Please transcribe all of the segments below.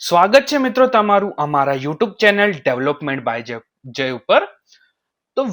સ્વાગત છે મિત્રો તમારું અમારા યુટ્યુબ ચેનલ ડેવલપમેન્ટ બાય જય ઉપર. તો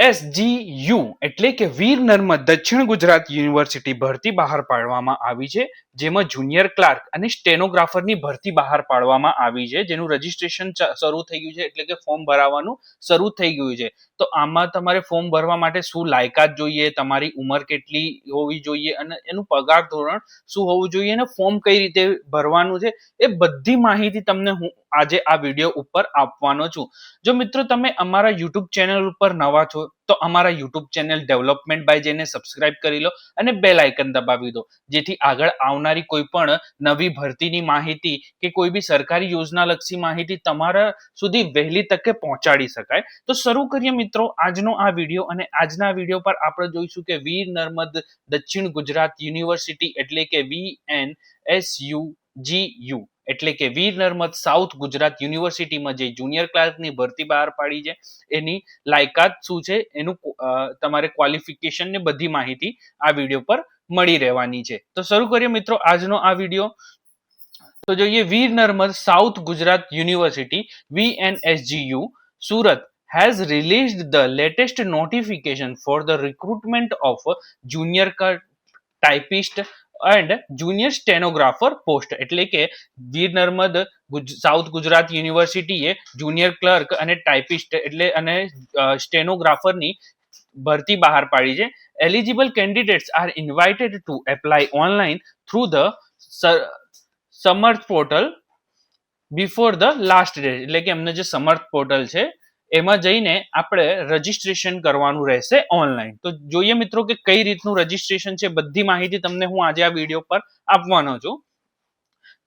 વીએનએસજીયુ એટલે કે વીર નર્મદ, દક્ષિણ ગુજરાત યુનિવર્સિટી ભરતી બહાર પાડવામાં આવી છે, જેમાં જુનિયર ક્લાર્ક અને સ્ટેનોગ્રાફરની ભરતી બહાર પાડવામાં આવી છે, જેનું રજીસ્ટ્રેશન શરૂ થઈ ગયું છે, એટલે કે ફોર્મ ભરાવાનું શરૂ થઈ ગયું છે. તો આમાં તમારે ફોર્મ ભરવા માટે શું લાયકાત જોઈએ, તમારી ઉંમર કેટલી હોવી જોઈએ, અને એનું પગાર ધોરણ શું હોવું જોઈએ, અને ફોર્મ કઈ રીતે ભરવાનું છે, એ બધી માહિતી તમને હું આજે આ વીડિયો ઉપર આપવાનો છું. જો મિત્રો તમે અમારા યુટ્યુબ ચેનલ ઉપર નવા છો, તો અમારા યુટ્યુબ ચેનલ ડેવલપમેન્ટ બાય જઈને સબસ્ક્રાઇબ કરી લો અને બેલ આઇકન દબાવી દો. જેથી આગળ આવનારી કોઈ પણ નવી ભરતીની માહિતી કે કોઈ બી સરકારી યોજના લક્ષી માહિતી તમારા સુધી વહેલી તકે પહોંચાડી શકાય. તો શરૂ કરીએ મિત્રો આજનો આ વીડિયો અને આજના વીડિયો પર આપણે જોઈશું કે વીર નર્મદ દક્ષિણ ગુજરાત યુનિવર્સિટી એટલે કે V N S G U you. એટલે કે વીર નર્મદ સાઉથ ગુજરાત યુનિવર્સિટીમાં જે જુનિયર ક્લાર્કની ભરતી બહાર પાડી છે, એની લાયકાત શું છે, એનું તમારે ક્વોલિફિકેશન ને બધી માહિતી આ વીડિયો પર મળી રહેવાની છે. તો શરૂ કરીએ મિત્રો આજનો આ વીડિયો. તો જોઈએ Veer Narmad south Gujarat university VNSGU Surat, has released the latest notification for the recruitment of junior typist and junior stenographer post એટલે કે વીર નર્મદ સાઉથ ગુજરાત યુનિવર્સિટીએ જુનિયર ક્લર્ક અને ટાઈપિસ્ટ એટલે અને સ્ટેનોગ્રાફરની ભરતી બહાર પાડી છે. Eligible candidates are invited to apply online through the Samarth portal before the last day એટલે કે એમને જે સમર્થ પોર્ટલ છે એમાં જઈને આપણે રજીસ્ટ્રેશન કરવાનું રહેશે ઓનલાઈન તો જોઈએ મિત્રો કે કઈ રીતનું રજીસ્ટ્રેશન છે, બધી માહિતી તમને હું આજે આ વીડિયો પર આપવાનો છું.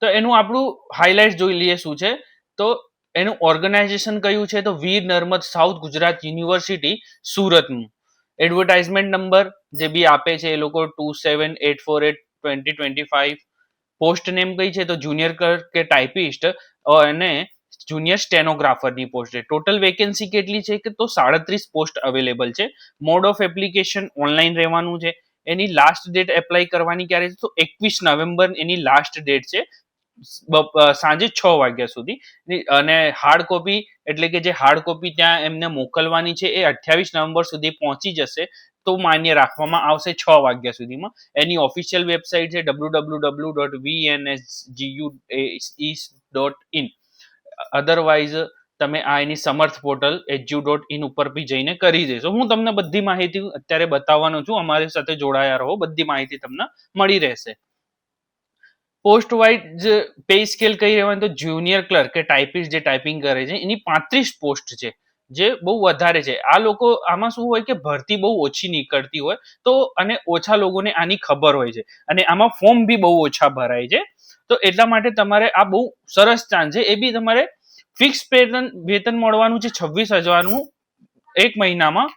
તો એનું આપણું હાઇલાઇટ જોઈ લઈએ શું છે? તો એનું ઓર્ગેનાઇઝેશન કયું છે? તો વીર નર્મદ સાઉથ ગુજરાત યુનિવર્સિટી સુરતનું. એડવર્ટાઇઝમેન્ટ નંબર જે બી આપે છે એ લોકો two seven eight four eight twenty twenty five. Post name કઈ છે? તો જુનિયર કે ટાઈપિસ્ટ અને જુનિયર સ્ટેનોગ્રાફરની પોસ્ટ છે. ટોટલ વેકેન્સી કેટલી છે કે તો સાડત્રીસ પોસ્ટ અવેલેબલ છે. મોડ ઓફ એપ્લિકેશન ઓનલાઈન રહેવાનું છે. એની લાસ્ટ ડેટ એપ્લાય કરવાની ક્યારે છે તો એકવીસ નવેમ્બર એની લાસ્ટ ડેટ છે. સાંજે છ વાગ્યા સુધી. અને હાર્ડ કોપી એટલે કે જે હાર્ડ કોપી ત્યાં એમને મોકલવાની છે એ અઠ્યાવીસ નવેમ્બર સુધી પહોંચી જશે તો માન્ય રાખવામાં આવશે છ વાગ્યા સુધીમાં. એની ઓફિશિયલ વેબસાઇટ છે W W W dot V N S G U dot in otherwise તમે આ એની સમર્થ પોર્ટલ એચયુ ડોટ ઇન ઉપર બી જઈને કરી દેશો. હું તમને બધી માહિતી અત્યારે બતાવવાનો છું. અમારી સાથે જોડાયા રહો. બધી માહિતી તમને મળી રહેશે. પોસ્ટ વાઇઝ પે સ્કેલ કઈ રહેવાની તો જુનિયર ક્લર્ક કે ટાઈપિસ્ટ જે ટાઈપિંગ કરે છે, એની પાંત્રીસ પોસ્ટ છે, જે બહુ વધારે છે. આ લોકો આમાં શું હોય કે ભરતી બહુ ઓછી નીકળતી હોય તો અને ઓછા લોકોને આની ખબર હોય છે. અને આમાં ફોર્મ બી બહુ ઓછા ભરાય છે. તો એટલા માટે તમારે આ બહુ સરસ ચાન્સ છે. એ બી તમારે ફિક્સ વેતન વેતન મળવાનું છે છવ્વીસ હજારનું એક મહિનામાં.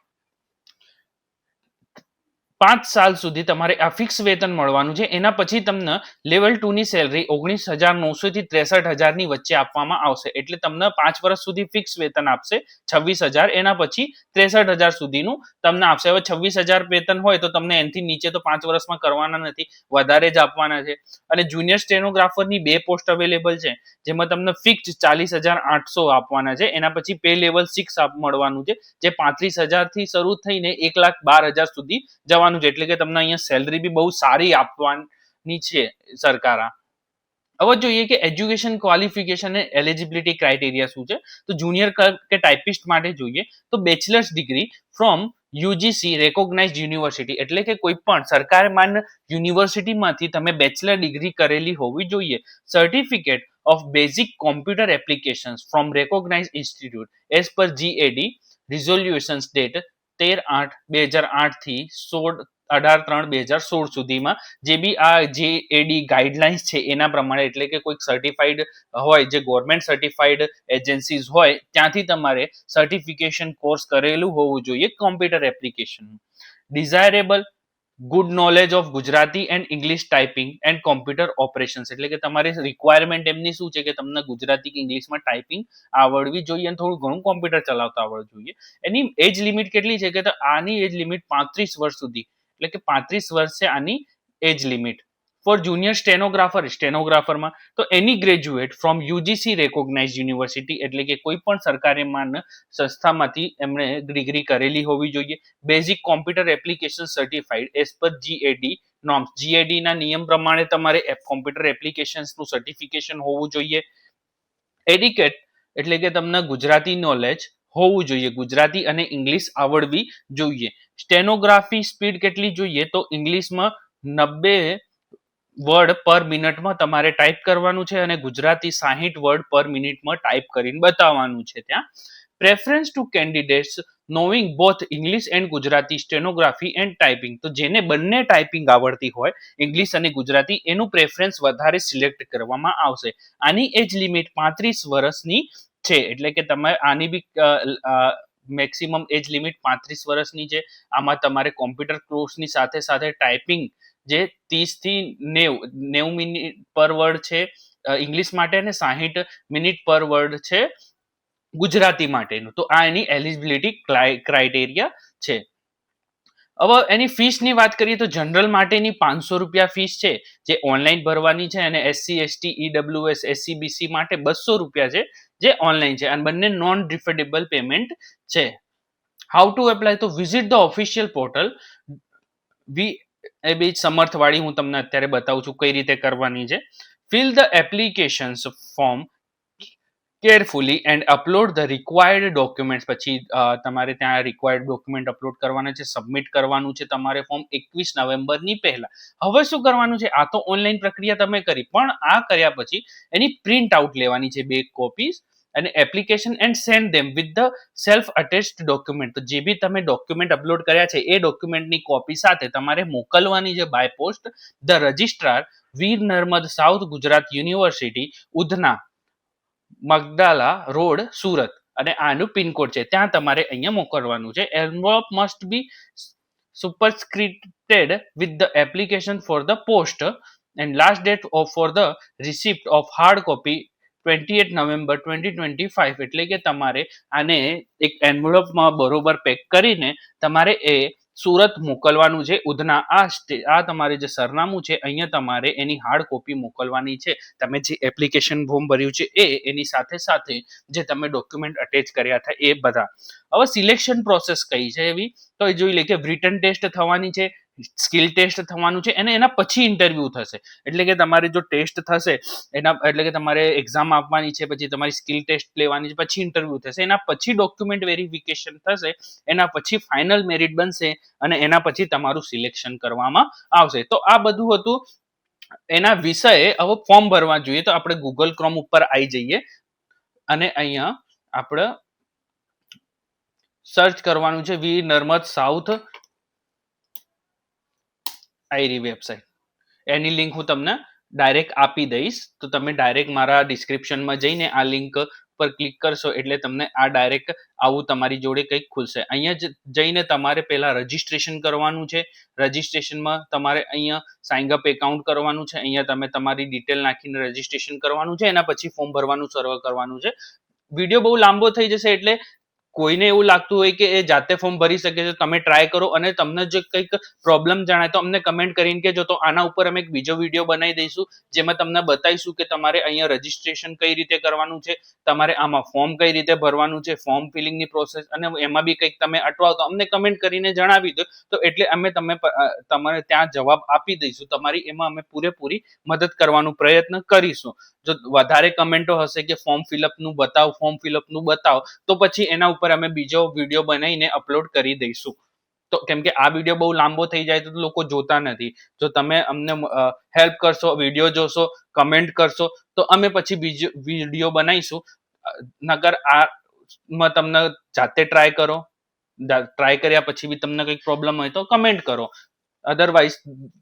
પાંચ સાલ સુધી તમારે આ ફિક્સ વેતન મળવાનું છે. એના પછી તમને લેવલ ટુ ની સેલરી ઓગણીસ હજાર નવસો થી ત્રેસઠ હજારની વચ્ચે આપવામાં આવશે. એટલે તમને પાંચ વર્ષ સુધી ફિક્સ વેતન આપશે છવ્વીસ હજાર. એના પછી ત્રેસઠ હજાર સુધીનું તમને આપશે. હવે છવ્વીસ હજાર વેતન હોય તો તમને એનથી નીચે તો પાંચ વર્ષમાં કરવાના નથી. વધારે જ આપવાના છે. અને જુનિયર સ્ટેનોગ્રાફરની બે પોસ્ટ અવેલેબલ છે, જેમાં તમને ફિક્સ ચાલીસ હજાર આઠસો આપવાના છે. એના પછી પે લેવલ સિક્સ મળવાનું છે, જે પાંત્રીસ હજારથી શરૂ થઈને એક લાખ બાર હજાર સુધી જવા આપવાનું છે, એટલે કે તમને અહીંયા સેલરી બી બહુ સારી આપવાની છે સરકાર. હવે જોઈએ કે એજ્યુકેશન ક્વોલિફિકેશન અને એલિજિબિલિટી ક્રાઇટેરિયા શું છે? તો જુનિયર કે ટાઈપિસ્ટ માટે જોઈએ, તો bachelors degree from UGC recognise university એટલે કે કોઈ પણ સરકાર માન્ય યુનિવર્સિટીમાંથી તમે બેચલર ડિગ્રી કરેલી હોવી જોઈએ. Certificate of basic computer applications from recognize institute as per GAD resolution date તેર આઠ બે હજાર આઠથી સોળ, અઢાર ત્રણ બે હજાર સોળ સુધીમાં જે બી આ જે એડી ગાઈડલાઇન્સ છે એના પ્રમાણે એટલે કે કોઈક સર્ટિફાઈડ હોય, જે ગવર્મેન્ટ સર્ટિફાઈડ એજન્સીઝ હોય, ત્યાંથી તમારે સર્ટિફિકેશન કોર્સ કરેલું હોવું જોઈએ computer application desirable good knowledge of Gujarati and English typing and computer operations એટલે કે તમારે રિક્વાયરમેન્ટ એમની શું છે કે તમને ગુજરાતી કે ઇંગ્લિશમાં ટાઈપિંગ આવડવી જોઈએ અને થોડું ઘણું કોમ્પ્યુટર ચલાવતા આવડવું જોઈએ. એની એજ લિમિટ કેટલી છે કે આની એજ લિમિટ પાંત્રીસ વર્ષ સુધી. એટલે કે પાંત્રીસ વર્ષ છે આની age limit for junior stenographer સ્ટેનોગ્રાફરમાં તો એની graduate from UGC recognise university એટલે કે કોઈ પણ સરકારી માન સંસ્થામાંથી એમણે ડિગ્રી કરેલી હોવી જોઈએ. Basic computer application certified as per GAD norms GAD ના નિયમ પ્રમાણે તમારે કોમ્પ્યુટર એપ્લિકેશન્સનું સર્ટિફિકેશન હોવું જોઈએ. એડિકેટ એટલે કે તમને ગુજરાતી નોલેજ હોવું જોઈએ. ગુજરાતી અને ઇંગ્લિશ આવડવી જોઈએ. સ્ટેનોગ્રાફી સ્પીડ કેટલી જોઈએ? તો ઇંગ્લિશમાં નબ્બે વર્ડ પર મિનિટમાં તમારે ટાઈપ કરવાનું છે અને ગુજરાતી સાહીઠ વર્ડ પર મિનિટમાં ટાઈપ કરીને બતાવવાનું છે ત્યાં. Preference to candidates knowing both English and Gujarati stenography and typing તો જેને બંને ટાઈપિંગ આવડતી હોય ઇંગ્લિશ અને ગુજરાતી, એનું પ્રેફરન્સ વધારે સિલેક્ટ કરવામાં આવશે. આની એજ લિમિટ પાંત્રીસ વર્ષની છે. એટલે કે તમે આની બી મેક્સિમમ એજ લિમિટ પાંત્રીસ વર્ષની છે. આમાં તમારે કોમ્પ્યુટર કોર્સની સાથે સાથે ટાઈપિંગ જે ત્રીસથી નેવ, નેવું મિનિટ પર વર્ડ છે ઇંગ્લિશ માટે અને સાહીઠ મિનિટ પર વર્ડ છે, ગુજરાતી માટેનું. તો આ એની એલિજિબિલિટી ક્રાઇટેરિયા છે. હવે એની ફીસની વાત કરીએ તો જનરલ માટેની પાંચસો રૂપિયા ફીસ છે, જે ઓનલાઈન ભરવાની છે અને એસસી એસટી ઈડબ્લ્યુએસ એસસીબીસી માટે બસો રૂપિયા છે, જે ઓનલાઈન છે. અને બંને નોન રિફંડેબલ પેમેન્ટ છે. હાઉ ટુ એપ્લાય તો visit the official portal V A B સમર્થવાળી હું તમને અત્યારે બતાવું છું કઈ રીતે કરવાની છે. Fill the applications form carefully and upload the required documents પછી તમારે ત્યાં રિક્વાયર્ડ ડોક્યુમેન્ટ અપલોડ કરવાના છે સબમિટ કરવાનું છે તમારે ફોર્મ એકવીસ નવેમ્બરની પહેલા. હવે શું કરવાનું છે? આ તો ઓનલાઈન પ્રક્રિયા તમે કરી, પણ આ કર્યા પછી એની પ્રિન્ટ આઉટ લેવાની છે બે કોપીઝ અને application and send them with the self attest document તો જે બી તમે ડોક્યુમેન્ટ અપલોડ કર્યા છે, એ ડોક્યુમેન્ટની કોપી સાથે તમારે મોકલવાની છે by post the registrar Veer Narmad south Gujarat university Udhna, Magdalla road Surat. અને આનું પિનકોડ છે, ત્યાં તમારે અહીંયા મોકલવાનું છે. Envelope must be superscripted with the application for the post and last date of for the receipt of hard copy twenty eight November twenty twenty five એટલે કે તમારે આને એક એન્વલોપમાં બરોબર પેક કરીને તમારે એ સુરત મોકલવાનું છે. ઉધના આ આ તમારે જે સરનામું છે, અહીંયા તમારે એની હાર્ડ કોપી મોકલવાની છે. તમે જે એપ્લિકેશન ફોર્મ ભર્યું છે એ, એની સાથે સાથે જે તમે ડોક્યુમેન્ટ અટેચ કર્યા હતા એ બધા. હવે સિલેક્શન પ્રોસેસ કઈ છે એવી? તો એ જોઈ લે કે રિટર્ન ટેસ્ટ થવાની છે સ્કિલ ટેસ્ટ થવાનું છે અને એના પછી ઇન્ટરવ્યૂ થશે. એટલે કે તમારે જો ટેસ્ટ થશે, એના, એટલે કે તમારે એક્ઝામ આપવાની છે, પછી તમારી સ્કિલ ટેસ્ટ લેવાની છે, પછી ઇન્ટરવ્યૂ થશે. એના પછી ડોક્યુમેન્ટ વેરિફિકેશન થશે, એના પછી ફાઇનલ મેરિટ બનશે અને એના પછી તમારું સિલેક્શન કરવામાં આવશે. તો આ બધું હતું. એના વિષયે હવે ફોર્મ ભરવા જોઈએ. તો આપણે ગૂગલ ક્રોમ ઉપર આવી જઈએ અને અહીંયા આપણે સર્ચ કરવાનું છે. વી નર્મદ સાઉથ આઈરી વેબસાઇટ. એની લિંક હું તમને ડાયરેક્ટ આપી દઈશ. તો તમે ડાયરેક્ટ મારા ડિસ્ક્રિપ્શનમાં જઈને આ લિંક પર ક્લિક કરશો એટલે તમને આ ડાયરેક્ટ આવું તમારી જોડે કંઈક ખુલશે. અહીંયા જઈને તમારે પહેલા રજિસ્ટ્રેશન કરવાનું છે. રજિસ્ટ્રેશનમાં તમારે અહીંયા સાઇન અપ એકાઉન્ટ કરવાનું છે. અહીંયા તમે તમારી ડિટેલ નાખીને રજીસ્ટ્રેશન કરવાનું છે. એના પછી ફોર્મ ભરવાનું સર્વ કરવાનું છે. વીડિયો બહુ લાંબો થઈ જશે એટલે કોઈને એવું લાગતું હોય કે એ જાતે ફોર્મ ભરી શકે છે, તમે ટ્રાય કરો અને તમને જે કંઈક પ્રોબ્લેમ જણાય તો અમને કમેન્ટ કરીને કહેજો. તો આના ઉપર અમે એક બીજો વીડિયો બનાવી દઈશું, જેમાં તમને બતાવીશું કે તમારે અહીંયા રજીસ્ટ્રેશન કઈ રીતે કરવાનું છે, તમારે આમાં ફોર્મ કઈ રીતે ભરવાનું છે ફોર્મ ફિલિંગની પ્રોસેસ અને એમાં બી કંઈક તમે અટવાવ તો અમને કમેન્ટ કરીને જણાવી દો. તો એટલે અમે તમે તમારે ત્યાં જવાબ આપી દઈશું. તમારી એમાં અમે પૂરેપૂરી મદદ કરવાનો પ્રયત્ન કરીશું. જો વધારે કમેન્ટો હશે કે ફોર્મ ફિલઅપનું બતાવો ફોર્મ ફિલઅપનું બતાવો, તો પછી એના ઉપર અમે બીજો વીડિયો બનાવીને અપલોડ કરી દઈશું. તો કેમ કે આ વીડિયો બહુ લાંબો થઈ જાય તો લોકો જોતા નથી. જો તમે અમને હેલ્પ કરશો વીડિયો જોશો કમેન્ટ કરશો, તો અમે પછી બીજો વીડિયો બનાવીશું. નગર આમાં તમને જાતે ટ્રાય કરો. ટ્રાય કર્યા પછી બી તમને કંઈક પ્રોબ્લેમ હોય તો કમેન્ટ કરો. અધરવાઇઝ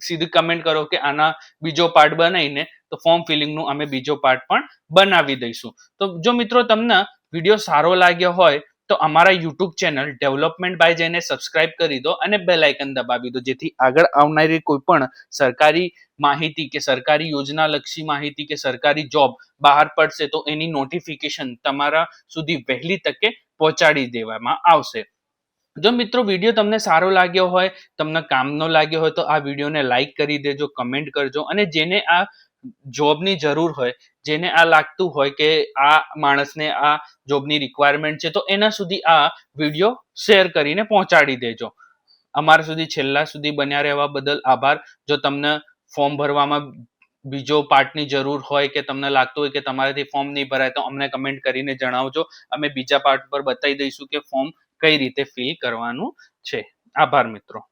સીધી કમેન્ટ કરો કે આના બીજો પાર્ટ બનાવીને તો ફોર્મ ફિલિંગનું અમે બીજો પાર્ટ પણ બનાવી દઈશું. તો જો મિત્રો તમને વીડિયો સારો લાગ્યો હોય તો અમારા યુટ્યુબ ચેનલ ડેવલપમેન્ટ બાય જઈને સબસ્ક્રાઇબ કરી દો અને બેલ આઇકન દબાવી દો, જેથી આગળ આવનારી કોઈ પણ સરકારી માહિતી કે સરકારી યોજના લક્ષી માહિતી કે સરકારી જોબ બહાર પડશે તો એની નોટિફિકેશન તમારા સુધી વહેલી તકે પહોંચાડી દેવામાં આવશે. જો મિત્રો વીડિયો તમને સારો લાગ્યો હોય, તમને કામનો લાગ્યો હોય તો આ વિડીયોને લાઈક કરી દેજો કમેન્ટ કરજો અને જેને આ જોબની જરૂર હોય, જેને આ લાગતું હોય કે આ માણસને આ જોબની રિક્વાયરમેન્ટ છે, તો એના સુધી આ વીડિયો શેર કરીને પહોંચાડી દેજો. અમારા સુધી છેલ્લા સુધી બન્યા રહેવા બદલ આભાર. જો તમને ફોર્મ ભરવામાં બીજો પાર્ટની જરૂર હોય કે તમને લાગતું હોય કે તમારાથી ફોર્મ નહીં ભરાય, તો અમને કમેન્ટ કરીને જણાવજો. અમે બીજા પાર્ટ પર બતાવી દઈશું કે ફોર્મ કઈ રીતે ફિલ કરવાનું છે. આભાર મિત્રો.